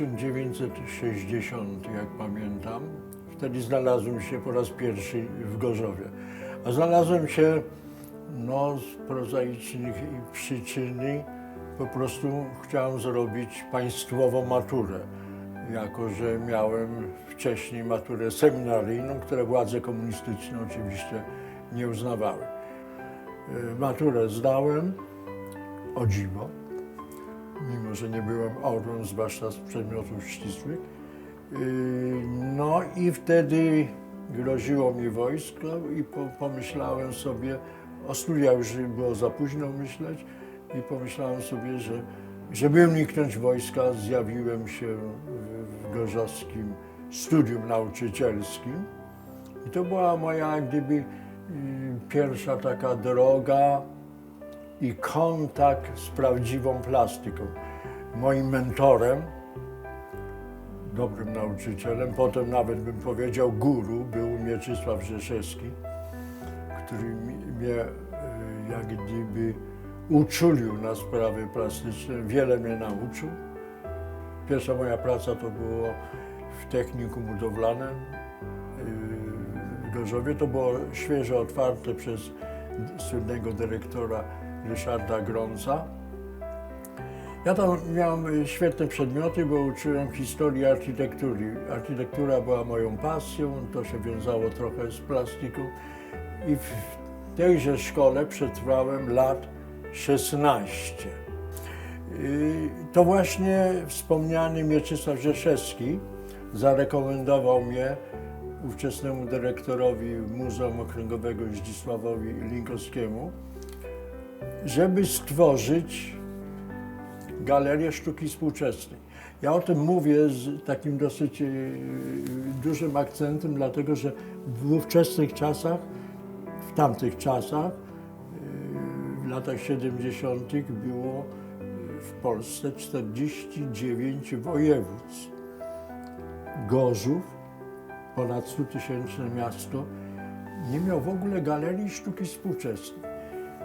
rok 1960, jak pamiętam. Wtedy znalazłem się po raz pierwszy w Gorzowie. A znalazłem się no, z prozaicznych przyczyny. Po prostu chciałem zrobić państwową maturę, jako że miałem wcześniej maturę seminaryjną, które władze komunistyczne oczywiście nie uznawały. Y, Maturę zdałem, o dziwo, mimo że nie byłem orłem, zwłaszcza z przedmiotów ścisłych. Yy, No i wtedy groziło mi wojsko i po, pomyślałem sobie, o studiach już było za późno myśleć i pomyślałem sobie, że żeby uniknąć wojska zjawiłem się w, gorzowskim studium nauczycielskim i to była moja gdyby yy, pierwsza taka droga i kontakt z prawdziwą plastyką. Moim mentorem, dobrym nauczycielem, potem nawet bym powiedział guru, był Mieczysław Rzeszewski, który mnie e, jak gdyby uczulił na sprawy plastyczne, wiele mnie nauczył. Pierwsza moja praca to było w technikum budowlanym yy, w Gorzowie. To było świeżo otwarte przez słynnego dyrektora Ryszarda Grąca. Ja tam miałem świetne przedmioty, bo uczyłem historii architektury. Architektura była moją pasją, to się wiązało trochę z plastyką. I w tejże szkole przetrwałem lat 16. I To właśnie wspomniany Mieczysław Rzeszewski zarekomendował mnie ówczesnemu dyrektorowi Muzeum Okręgowego Zdzisławowi Linkowskiemu, żeby stworzyć Galerię Sztuki Współczesnej. Ja o tym mówię z takim dosyć e, dużym akcentem, dlatego że w ówczesnych czasach, w tamtych czasach, e, w latach 70. było w Polsce 49 województw. Gorzów, ponad 100 tysięczne miasto, nie miał w ogóle galerii sztuki współczesnej.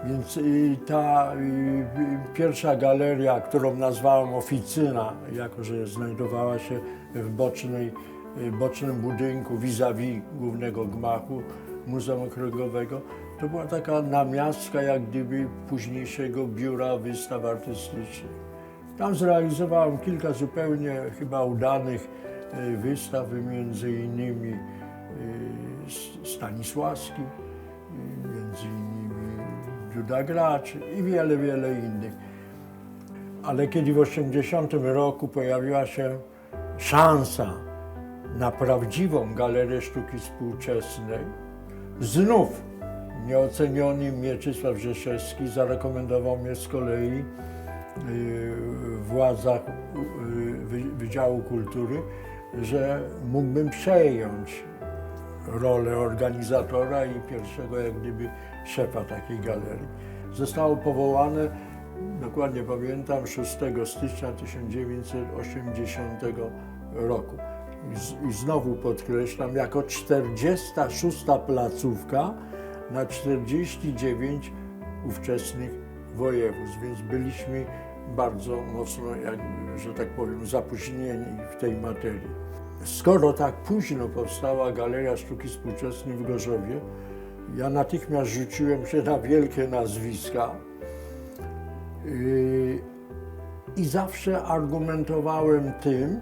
Więc y, ta y, pierwsza galeria, którą nazwałem oficyna, jako że znajdowała się w bocznej, y, bocznym budynku vis-a-vis głównego gmachu Muzeum Okręgowego, to była taka namiastka jak gdyby późniejszego biura wystaw artystycznych. Tam zrealizowałem kilka zupełnie chyba udanych wystaw, między innymi Stanisławski, Duda Gracz i wiele, wiele innych. Ale kiedy w 80 roku pojawiła się szansa na prawdziwą galerię sztuki współczesnej, znów nieoceniony Mieczysław Rzeszewski zarekomendował mnie z kolei y, władzach y, Wy- Wydziału Kultury, że mógłbym przejąć rolę organizatora i pierwszego jak gdyby szefa takiej galerii. Zostało powołane, dokładnie pamiętam, 6 stycznia 1980 roku. I, znowu podkreślam, jako 46. placówka na 49 ówczesnych województw, więc byliśmy bardzo mocno, jak, że tak powiem, zapóźnieni w tej materii. Skoro tak późno powstała Galeria Sztuki Współczesnej w Gorzowie, ja natychmiast rzuciłem się na wielkie nazwiska yy, i zawsze argumentowałem tym,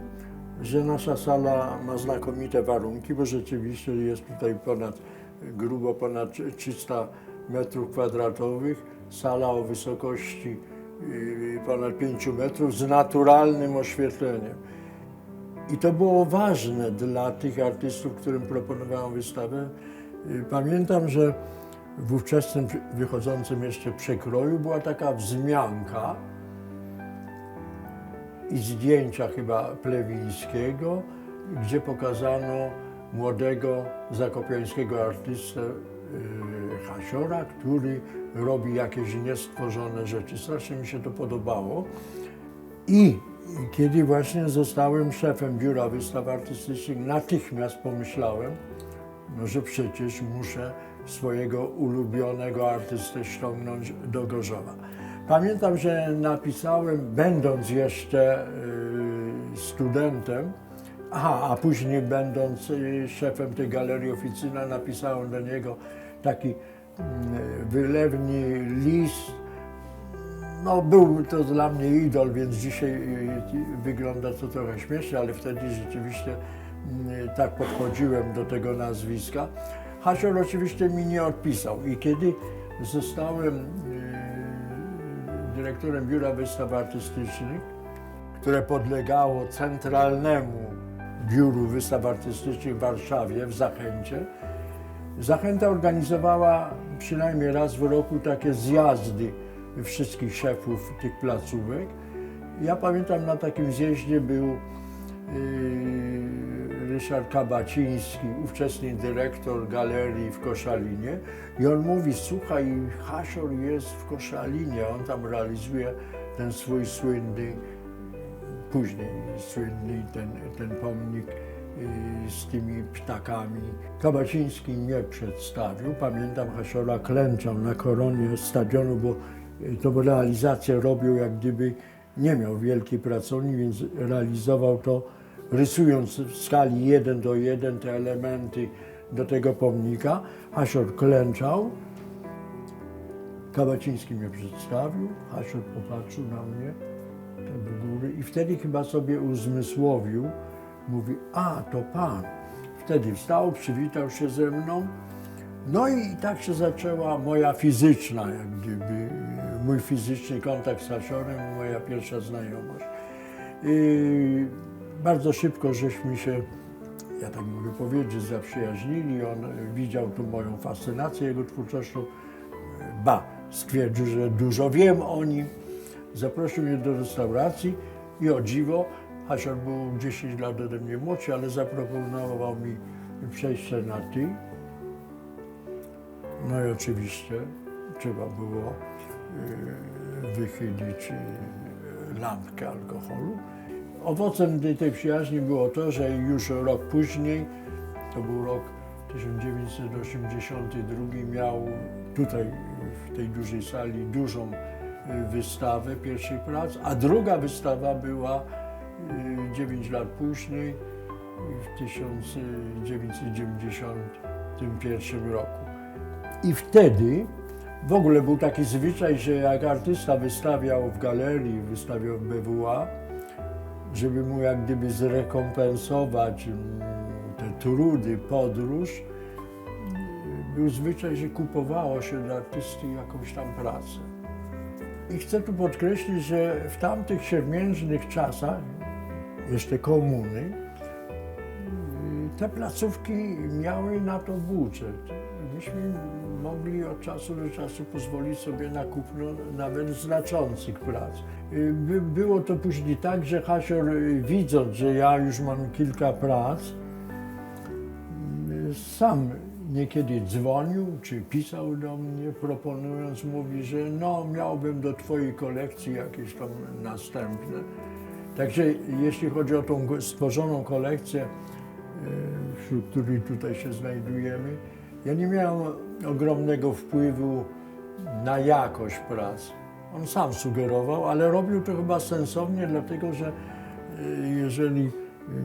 że nasza sala ma znakomite warunki, bo rzeczywiście jest tutaj ponad, grubo ponad 300 metrów kwadratowych, sala o wysokości yy, ponad 5 metrów z naturalnym oświetleniem. I to było ważne dla tych artystów, którym proponowałem wystawę. Y, Pamiętam, że w ówczesnym wychodzącym jeszcze przekroju była taka wzmianka i zdjęcia chyba Plewińskiego, gdzie pokazano młodego zakopiańskiego artystę y, Hasiora, który robi jakieś niestworzone rzeczy. Strasznie mi się to podobało. I kiedy właśnie zostałem szefem Biura Wystaw Artystycznych, natychmiast pomyślałem, no, że przecież muszę swojego ulubionego artystę ściągnąć do Gorzowa. Pamiętam, że napisałem, będąc jeszcze yy, studentem. Aha, a później będąc y, szefem tej galerii oficyna napisałem do niego taki mm, wylewny list. No był to dla mnie idol, więc dzisiaj y, wygląda to trochę śmiesznie, ale wtedy rzeczywiście mm, tak podchodziłem do tego nazwiska. Hasior oczywiście mi nie odpisał i kiedy zostałem y, dyrektorem Biura Wystaw Artystycznych, które podlegało Centralnemu Biuru Wystaw Artystycznych w Warszawie, w Zachęcie. Zachęta organizowała przynajmniej raz w roku takie zjazdy wszystkich szefów tych placówek. Ja pamiętam na takim zjeździe był yy, Ryszard Kabaciński, ówczesny dyrektor galerii w Koszalinie i on mówi, słuchaj, Hasior jest w Koszalinie, on tam realizuje ten swój słynny, później słynny ten, ten pomnik yy, z tymi ptakami. Kabaciński mnie przedstawił, pamiętam Hasiora klęczał na koronie stadionu, bo tą realizację robił jak gdyby nie miał wielkiej pracowni, więc realizował to rysując w skali 1 do 1 te elementy do tego pomnika. Hasior klęczał, Kabaciński mnie przedstawił, Hasior popatrzył na mnie do góry i wtedy chyba sobie uzmysłowił, mówi, a to pan. Wtedy wstał, przywitał się ze mną, no i tak się zaczęła moja fizyczna, jak gdyby, mój fizyczny kontakt z Hasiorem, moja pierwsza znajomość. I bardzo szybko żeśmy się, ja tak mogę powiedzieć, zaprzyjaźnili. On widział tu moją fascynację jego twórczością. Ba, stwierdził, że dużo wiem o nim. Zaprosił mnie do restauracji i o dziwo, Hasior był 10 lat ode mnie młodszy, ale zaproponował mi przejście na ty. No i oczywiście trzeba było y, wychylić y, lampkę alkoholu. Owocem tej, tej przyjaźni było to, że już rok później, to był rok 1982, miał tutaj w tej dużej sali dużą y, wystawę pierwszych prac, a druga wystawa była 9 lat później, w 1991 roku. I wtedy w ogóle był taki zwyczaj, że jak artysta wystawiał w galerii, wystawiał w BWA, żeby mu jak gdyby zrekompensować mm, te trudy, podróż, był zwyczaj, że kupowało się dla artysty jakąś tam pracę. I chcę tu podkreślić, że w tamtych siermiężnych czasach, jeszcze komuny, y, te placówki miały na to budżet. Myśmy mogli od czasu do czasu pozwolić sobie na kupno nawet znaczących prac. Y, By, było to później tak, że Hasior, y, widząc, że ja już mam kilka prac, y, sam niekiedy dzwonił czy pisał do mnie, proponując, mówi, że no miałbym do Twojej kolekcji jakieś tam następne. Także jeśli chodzi o tą stworzoną kolekcję, wśród której tutaj się znajdujemy, ja nie miałem ogromnego wpływu na jakość prac. On sam sugerował, ale robił to chyba sensownie, dlatego że e, jeżeli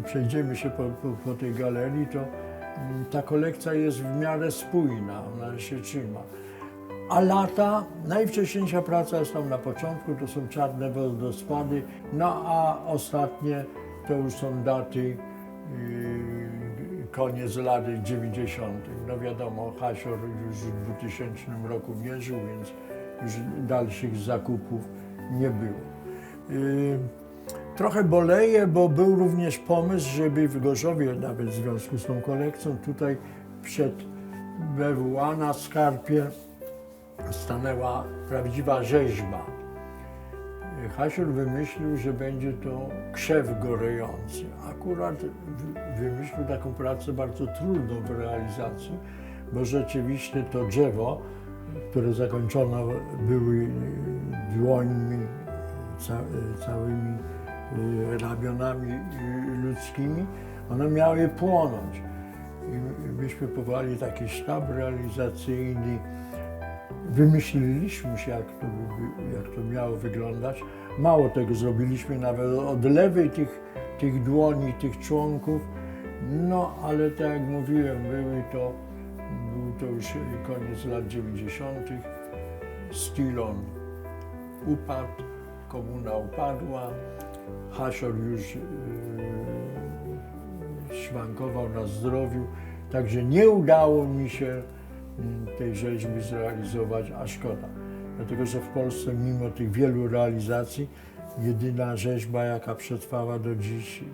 przejdziemy się po, po, po tej galerii, to mm, ta kolekcja jest w miarę spójna, ona się trzyma. A lata, najwcześniejsza praca jest tam na początku, to są czarne wodospady, no a ostatnie to już są daty koniec lat 90. No wiadomo, Hasior już w 2000 roku nie żył, więc już dalszych zakupów nie było. Yy, Trochę boleję, bo był również pomysł, żeby w Gorzowie, nawet w związku z tą kolekcją, tutaj przed BWA na skarpie stanęła prawdziwa rzeźba. Hasior wymyślił, że będzie to krzew gorejący. Akurat wy- wymyślił taką pracę bardzo trudną w realizacji, bo rzeczywiście to drzewo, które zakończone były dłońmi, ca, całymi y, ramionami y, ludzkimi, one miały płonąć. I myśmy powołali taki sztab realizacyjny, wymyśliliśmy się, jak to, jak to miało wyglądać. Mało tego zrobiliśmy, nawet odlewy tych, tych dłoni, tych członków. No, ale tak jak mówiłem, były to, był to już koniec lat 90. Styl on upadł, komuna upadła, Hasior już yy, szwankował na zdrowiu, także nie udało mi się mm, tej rzeźby zrealizować, a szkoda. Dlatego, że w Polsce mimo tych wielu realizacji jedyna rzeźba, jaka przetrwała do dziś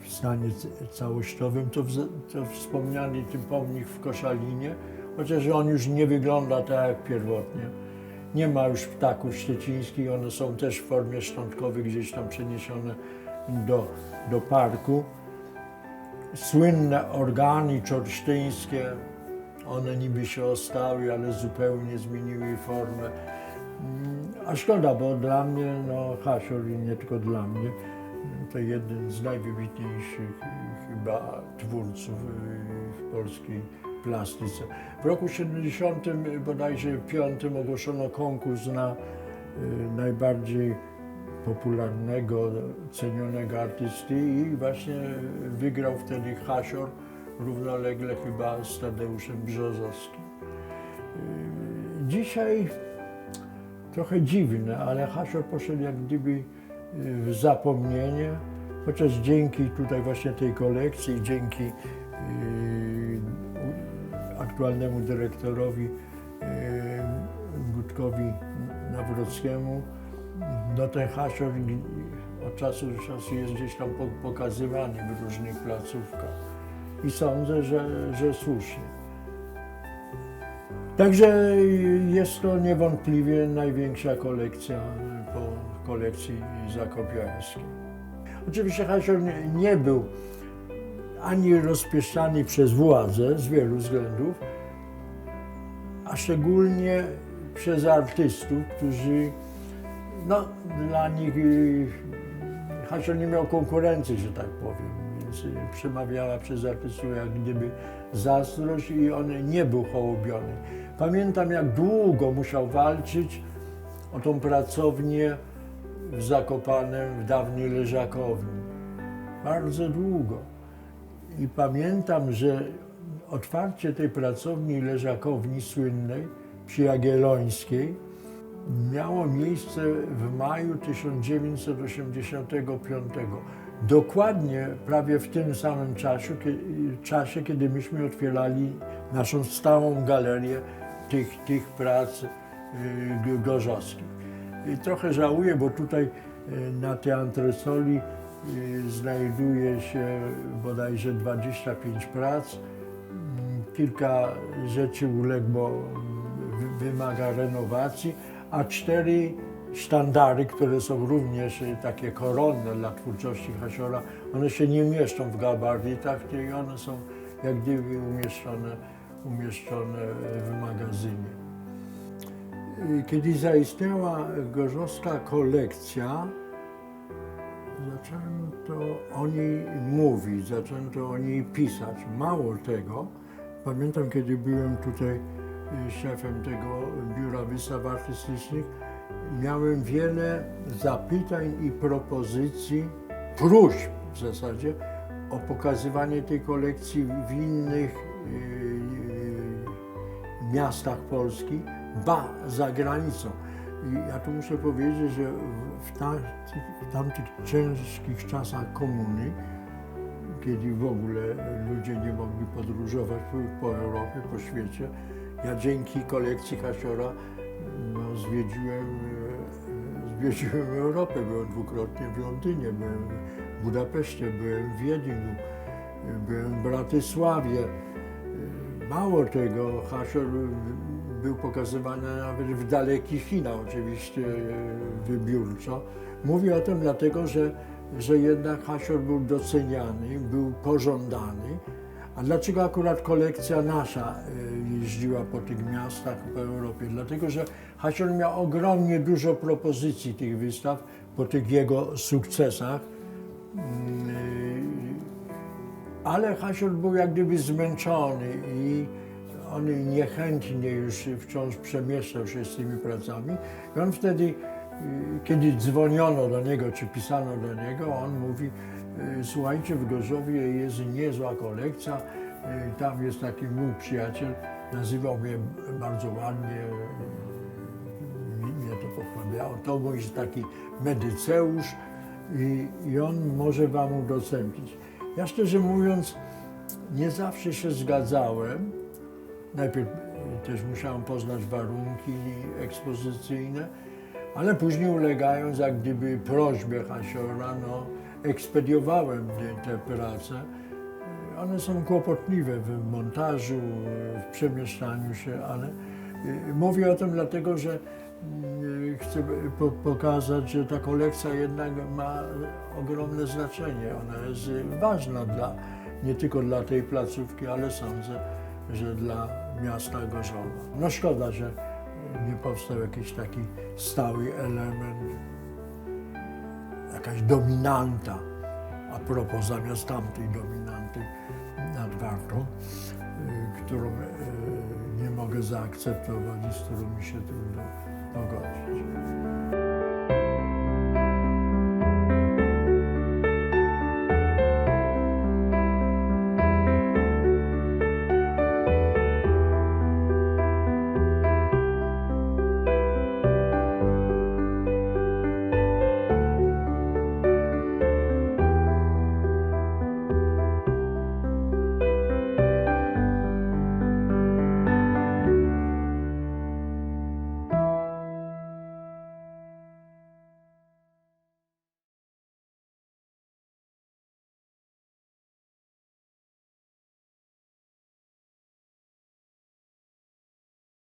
w stanie całościowym, to, wz- to wspomniany tym pomnik w Koszalinie, chociaż on już nie wygląda tak jak pierwotnie. Nie ma już ptaków szczecińskich, one są też w formie szczątkowej gdzieś tam przeniesione do, do parku. Słynne organy czorsztyńskie, one niby się ostały, ale zupełnie zmieniły formę. Mm, A szkoda, bo dla mnie, no Hasior i nie tylko dla mnie, to jeden z najwybitniejszych chyba twórców y, w polskiej plastyce. W roku 70 bodajże 5 ogłoszono konkurs na y, najbardziej popularnego, cenionego artysty i właśnie wygrał wtedy Hasior równolegle chyba z Tadeuszem Brzozowskim. Y, Dzisiaj trochę dziwne, ale Hasior poszedł jak gdyby y, w zapomnienie, chociaż dzięki tutaj właśnie tej kolekcji, dzięki y, aktualnemu dyrektorowi Gutkowi Nawrockiemu, no ten Hasior g- od czasu do czasu jest gdzieś tam po- pokazywany w różnych placówkach i sądzę, że, że słusznie. Także jest to niewątpliwie największa kolekcja po kolekcji zakopiańskiej. Oczywiście Hasior nie, był ani rozpieszczany przez władzę z wielu względów, a szczególnie przez artystów, którzy no, dla nich y, Hasior nie miał konkurencji, że tak powiem, przemawiała przez artystów jak gdyby zazdrość i on nie był hołubiony. Pamiętam, jak długo musiał walczyć o tą pracownię w Zakopanem, w dawniej Leżakowni. Bardzo długo. I pamiętam, że otwarcie tej pracowni Leżakowni słynnej przy Jagiellońskiej miało miejsce w maju 1985. Dokładnie prawie w tym samym czasie, czasie kiedy myśmy otwierali naszą stałą galerię tych, tych prac y, gorzowskich. I trochę żałuję, bo tutaj y, na tej antresoli y, znajduje się bodajże 25 prac. Kilka rzeczy uległo, wy- wymaga renowacji, a cztery sztandary, które są również y, takie koronne dla twórczości Hasiora, one się nie mieszczą w gabarytach, i one są jak gdyby umieszczone, umieszczone w magazynie. Y, Kiedy zaistniała gorzowska kolekcja, zaczęto o niej mówić, zaczęto o niej pisać. Mało tego, pamiętam kiedy byłem tutaj y, szefem tego biura wystaw artystycznych, miałem wiele zapytań i propozycji, próśb w zasadzie o pokazywanie tej kolekcji w innych y, y, miastach Polski, ba za granicą. I ja tu muszę powiedzieć, że w, tamtych, w tamtych ciężkich czasach komuny, kiedy w ogóle ludzie nie mogli podróżować po, Europie, po świecie, ja dzięki kolekcji Hasiora no, zwiedziłem, zwiedziłem Europę. Byłem dwukrotnie w Londynie, byłem w Budapeszcie, byłem w Wiedniu, byłem w Bratysławie. Mało tego, Hasior był pokazywany nawet w dalekich Chinach, oczywiście wybiórczo. Mówię o tym dlatego, że, że jednak Hasior był doceniany, był pożądany. A dlaczego akurat kolekcja nasza e, jeździła po tych miastach po Europie? Dlatego, że Hasior miał ogromnie dużo propozycji tych wystaw po tych jego sukcesach. Mm, ale Hasior był jak gdyby zmęczony i on niechętnie już wciąż przemieszczał się z tymi pracami. I on wtedy kiedy dzwoniono do niego, czy pisano do niego, on mówi, y, słuchajcie, w Gorzowie jest niezła kolekcja, y, tam jest taki mój przyjaciel, nazywał mnie bardzo ładnie, mi- mnie to pochłabiało, to jest taki medyceusz i, i on może wam udostępnić. Ja szczerze mówiąc, nie zawsze się zgadzałem, Najpierw też musiałem poznać warunki ekspozycyjne, ale później ulegając jak gdyby prośbie Hasiora, no, ekspediowałem te, prace. One są kłopotliwe w montażu, w przemieszczaniu się, ale y, mówię o tym dlatego, że y, chcę po, pokazać, że ta kolekcja jednak ma ogromne znaczenie. Ona jest ważna dla, nie tylko dla tej placówki, ale sądzę, że dla miasta Gorzowa. No szkoda, że nie powstał jakiś taki stały element, jakaś dominanta, a propos zamiast tamtej dominanty nad Wartą, y, którą y, nie mogę zaakceptować i z którą mi się trudno pogodzić.